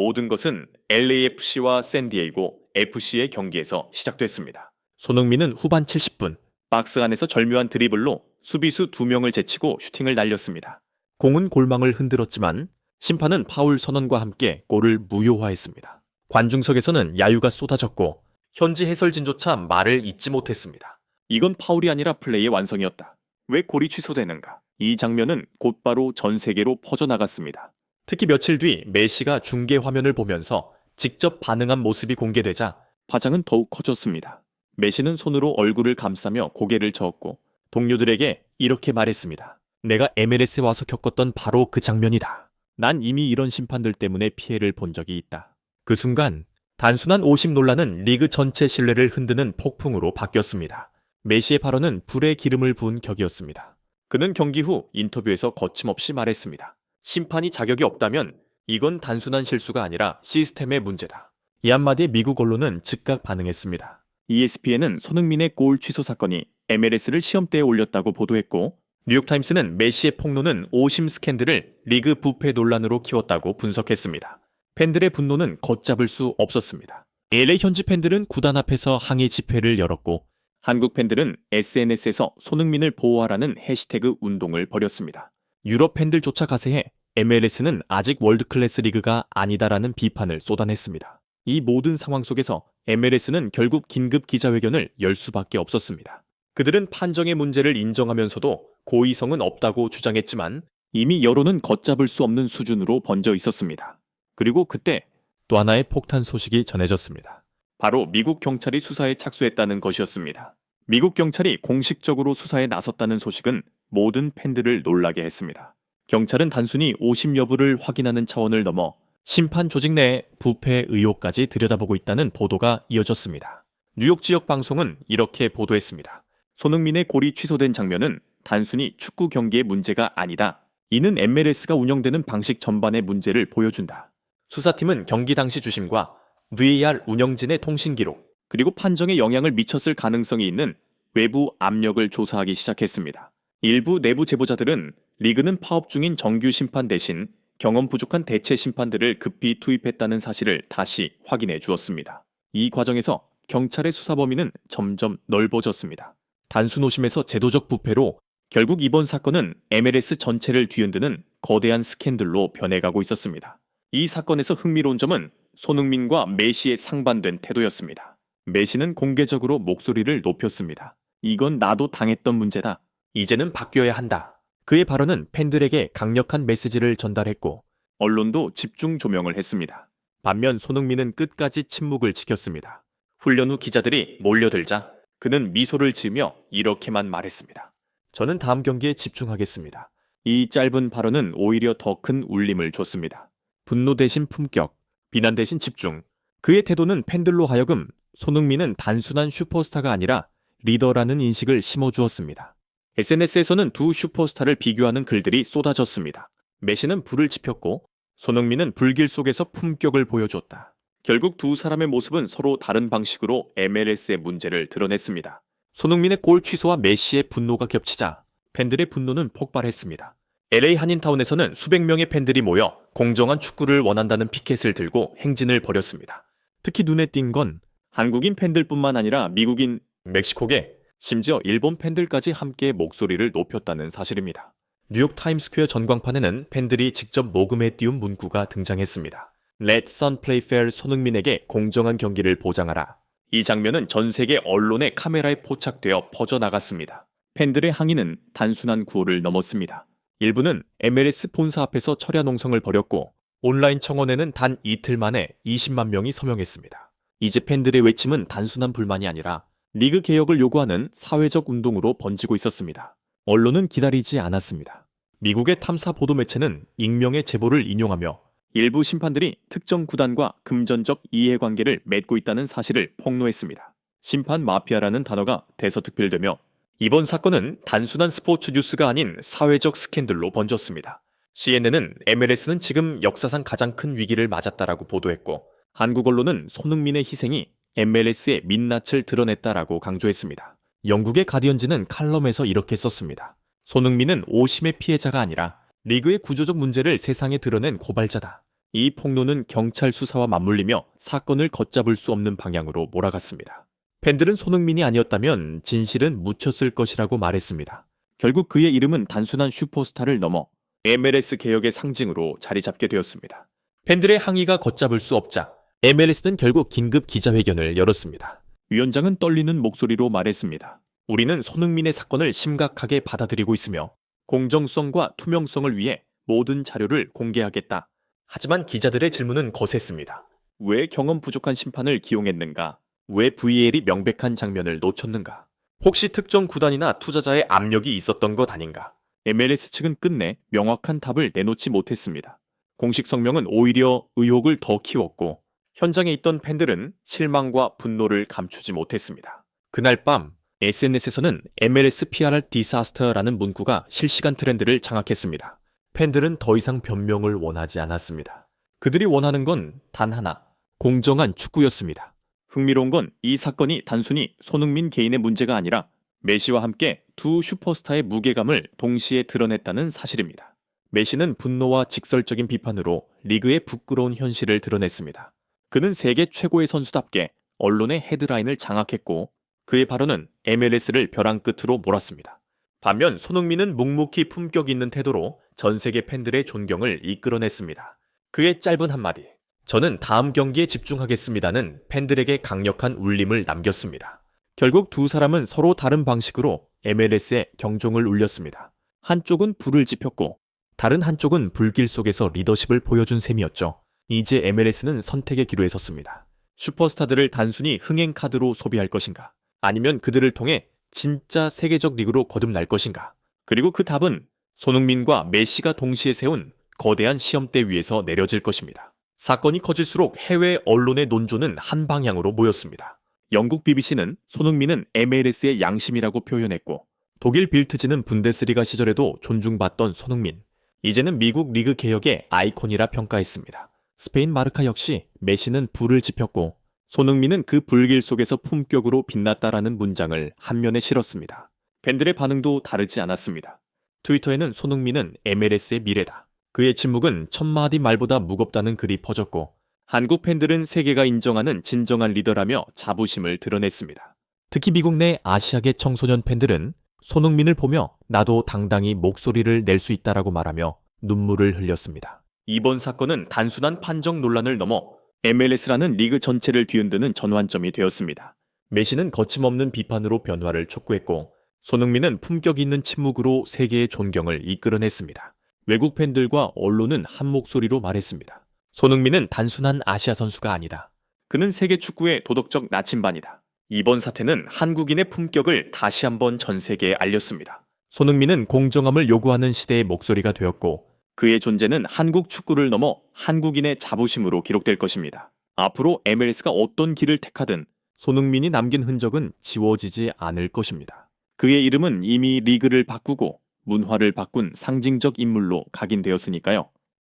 모든 것은 LAFC와 샌디에이고 FC의 경기에서 시작됐습니다. 손흥민은 후반 70분 박스 안에서 절묘한 드리블로 수비수 두 명을 제치고 슈팅을 날렸습니다. 공은 골망을 흔들었지만 심판은 파울 선언과 함께 골을 무효화했습니다. 관중석에서는 야유가 쏟아졌고 현지 해설진조차 말을 잇지 못했습니다. 이건 파울이 아니라 플레이의 완성이었다. 왜 골이 취소되는가? 이 장면은 곧바로 전 세계로 퍼져나갔습니다. 특히 며칠 뒤 메시가 중계 화면을 보면서 직접 반응한 모습이 공개되자 파장은 더욱 커졌습니다. 메시는 손으로 얼굴을 감싸며 고개를 저었고 동료들에게 이렇게 말했습니다. 내가 MLS에 와서 겪었던 바로 그 장면이다. 난 이미 이런 심판들 때문에 피해를 본 적이 있다. 그 순간 단순한 오심 논란은 리그 전체 신뢰를 흔드는 폭풍으로 바뀌었습니다. 메시의 발언은 불에 기름을 부은 격이었습니다. 그는 경기 후 인터뷰에서 거침없이 말했습니다. 심판이 자격이 없다면 이건 단순한 실수가 아니라 시스템의 문제다. 이 한마디에 미국 언론은 즉각 반응했습니다. ESPN은 손흥민의 골 취소 사건이 MLS를 시험대에 올렸다고 보도했고 뉴욕타임스는 메시의 폭로는 오심 스캔들을 리그 부패 논란으로 키웠다고 분석했습니다. 팬들의 분노는 걷잡을 수 없었습니다. LA 현지 팬들은 구단 앞에서 항의 집회를 열었고 한국 팬들은 SNS에서 손흥민을 보호하라는 해시태그 운동을 벌였습니다. 유럽 팬들조차 가세해 MLS는 아직 월드클래스 리그가 아니다라는 비판을 쏟아냈습니다. 이 모든 상황 속에서 MLS는 결국 긴급 기자회견을 열 수밖에 없었습니다. 그들은 판정의 문제를 인정하면서도 고의성은 없다고 주장했지만 이미 여론은 걷잡을 수 없는 수준으로 번져 있었습니다. 그리고 그때 또 하나의 폭탄 소식이 전해졌습니다. 바로 미국 경찰이 수사에 착수했다는 것이었습니다. 미국 경찰이 공식적으로 수사에 나섰다는 소식은 모든 팬들을 놀라게 했습니다. 경찰은 단순히 오심 여부를 확인하는 차원을 넘어 심판 조직 내 부패 의혹까지 들여다보고 있다는 보도가 이어졌습니다. 뉴욕 지역 방송은 이렇게 보도했습니다. 손흥민의 골이 취소된 장면은 단순히 축구 경기의 문제가 아니다. 이는 MLS가 운영되는 방식 전반의 문제를 보여준다. 수사팀은 경기 당시 주심과 VAR 운영진의 통신 기록, 그리고 판정에 영향을 미쳤을 가능성이 있는 외부 압력을 조사하기 시작했습니다. 일부 내부 제보자들은 리그는 파업 중인 정규 심판 대신 경험 부족한 대체 심판들을 급히 투입했다는 사실을 다시 확인해 주었습니다. 이 과정에서 경찰의 수사 범위는 점점 넓어졌습니다. 단순 오심에서 제도적 부패로 결국 이번 사건은 MLS 전체를 뒤흔드는 거대한 스캔들로 변해가고 있었습니다. 이 사건에서 흥미로운 점은 손흥민과 메시의 상반된 태도였습니다. 메시는 공개적으로 목소리를 높였습니다. 이건 나도 당했던 문제다. 이제는 바뀌어야 한다. 그의 발언은 팬들에게 강력한 메시지를 전달했고 언론도 집중 조명을 했습니다. 반면 손흥민은 끝까지 침묵을 지켰습니다. 훈련 후 기자들이 몰려들자 그는 미소를 지으며 이렇게만 말했습니다. 저는 다음 경기에 집중하겠습니다. 이 짧은 발언은 오히려 더 큰 울림을 줬습니다. 분노 대신 품격, 비난 대신 집중. 그의 태도는 팬들로 하여금 손흥민은 단순한 슈퍼스타가 아니라 리더라는 인식을 심어주었습니다. SNS에서는 두 슈퍼스타를 비교하는 글들이 쏟아졌습니다. 메시는 불을 지폈고 손흥민은 불길 속에서 품격을 보여줬다. 결국 두 사람의 모습은 서로 다른 방식으로 MLS의 문제를 드러냈습니다. 손흥민의 골 취소와 메시의 분노가 겹치자 팬들의 분노는 폭발했습니다. LA 한인타운에서는 수백 명의 팬들이 모여 공정한 축구를 원한다는 피켓을 들고 행진을 벌였습니다. 특히 눈에 띈 건 한국인 팬들뿐만 아니라 미국인, 멕시코계, 심지어 일본 팬들까지 함께 목소리를 높였다는 사실입니다. 뉴욕 타임스퀘어 전광판에는 팬들이 직접 모금해 띄운 문구가 등장했습니다. Let Sun Play Fair 손흥민에게 공정한 경기를 보장하라. 이 장면은 전 세계 언론의 카메라에 포착되어 퍼져나갔습니다. 팬들의 항의는 단순한 구호를 넘었습니다. 일부는 MLS 본사 앞에서 철야 농성을 벌였고 온라인 청원에는 단 이틀 만에 20만 명이 서명했습니다. 이제 팬들의 외침은 단순한 불만이 아니라 리그 개혁을 요구하는 사회적 운동으로 번지고 있었습니다. 언론은 기다리지 않았습니다. 미국의 탐사 보도 매체는 익명의 제보를 인용하며 일부 심판들이 특정 구단과 금전적 이해관계를 맺고 있다는 사실을 폭로했습니다. 심판 마피아라는 단어가 대서특필되며 이번 사건은 단순한 스포츠 뉴스가 아닌 사회적 스캔들로 번졌습니다. CNN은 MLS는 지금 역사상 가장 큰 위기를 맞았다라고 보도했고 한국 언론은 손흥민의 희생이 MLS의 민낯을 드러냈다라고 강조했습니다. 영국의 가디언지는 칼럼에서 이렇게 썼습니다. 손흥민은 오심의 피해자가 아니라 리그의 구조적 문제를 세상에 드러낸 고발자다. 이 폭로는 경찰 수사와 맞물리며 사건을 걷잡을 수 없는 방향으로 몰아갔습니다. 팬들은 손흥민이 아니었다면 진실은 묻혔을 것이라고 말했습니다. 결국 그의 이름은 단순한 슈퍼스타를 넘어 MLS 개혁의 상징으로 자리 잡게 되었습니다. 팬들의 항의가 걷잡을 수 없자 MLS는 결국 긴급 기자회견을 열었습니다. 위원장은 떨리는 목소리로 말했습니다. 우리는 손흥민의 사건을 심각하게 받아들이고 있으며 공정성과 투명성을 위해 모든 자료를 공개하겠다. 하지만 기자들의 질문은 거셌습니다. 왜 경험 부족한 심판을 기용했는가? 왜 VAR이 명백한 장면을 놓쳤는가? 혹시 특정 구단이나 투자자의 압력이 있었던 것 아닌가? MLS 측은 끝내 명확한 답을 내놓지 못했습니다. 공식 성명은 오히려 의혹을 더 키웠고 현장에 있던 팬들은 실망과 분노를 감추지 못했습니다. 그날 밤 SNS에서는 MLS PRR 디사스터라는 문구가 실시간 트렌드를 장악했습니다. 팬들은 더 이상 변명을 원하지 않았습니다. 그들이 원하는 건 단 하나, 공정한 축구였습니다. 흥미로운 건 이 사건이 단순히 손흥민 개인의 문제가 아니라 메시와 함께 두 슈퍼스타의 무게감을 동시에 드러냈다는 사실입니다. 메시는 분노와 직설적인 비판으로 리그의 부끄러운 현실을 드러냈습니다. 그는 세계 최고의 선수답게 언론의 헤드라인을 장악했고 그의 발언은 MLS를 벼랑 끝으로 몰았습니다. 반면 손흥민은 묵묵히 품격 있는 태도로 전 세계 팬들의 존경을 이끌어냈습니다. 그의 짧은 한마디. 저는 다음 경기에 집중하겠습니다는 팬들에게 강력한 울림을 남겼습니다. 결국 두 사람은 서로 다른 방식으로 MLS에 경종을 울렸습니다. 한쪽은 불을 지폈고 다른 한쪽은 불길 속에서 리더십을 보여준 셈이었죠. 이제 MLS는 선택의 기로에 섰습니다. 슈퍼스타들을 단순히 흥행 카드로 소비할 것인가? 아니면 그들을 통해 진짜 세계적 리그로 거듭날 것인가? 그리고 그 답은 손흥민과 메시가 동시에 세운 거대한 시험대 위에서 내려질 것입니다. 사건이 커질수록 해외 언론의 논조는 한 방향으로 모였습니다. 영국 BBC는 손흥민은 MLS의 양심이라고 표현했고 독일 빌트지는 분데스리가 시절에도 존중받던 손흥민, 이제는 미국 리그 개혁의 아이콘이라 평가했습니다. 스페인 마르카 역시 메시는 불을 지폈고 손흥민은 그 불길 속에서 품격으로 빛났다라는 문장을 한 면에 실었습니다. 팬들의 반응도 다르지 않았습니다. 트위터에는 손흥민은 MLS의 미래다. 그의 침묵은 천마디 말보다 무겁다는 글이 퍼졌고 한국 팬들은 세계가 인정하는 진정한 리더라며 자부심을 드러냈습니다. 특히 미국 내 아시아계 청소년 팬들은 손흥민을 보며 나도 당당히 목소리를 낼 수 있다라고 말하며 눈물을 흘렸습니다. 이번 사건은 단순한 판정 논란을 넘어 MLS라는 리그 전체를 뒤흔드는 전환점이 되었습니다. 메시는 거침없는 비판으로 변화를 촉구했고 손흥민은 품격 있는 침묵으로 세계의 존경을 이끌어냈습니다. 외국 팬들과 언론은 한 목소리로 말했습니다. 손흥민은 단순한 아시아 선수가 아니다. 그는 세계 축구의 도덕적 나침반이다. 이번 사태는 한국인의 품격을 다시 한번 전 세계에 알렸습니다. 손흥민은 공정함을 요구하는 시대의 목소리가 되었고 그의 존재는 한국 축구를 넘어 한국인의 자부심으로 기록될 것입니다. 앞으로 MLS가 어떤 길을 택하든 손흥민이 남긴 흔적은 지워지지 않을 것입니다. 그의 이름은 이미 리그를 바꾸고 문화를 바꾼 상징적 인물로 각인되었으니까요.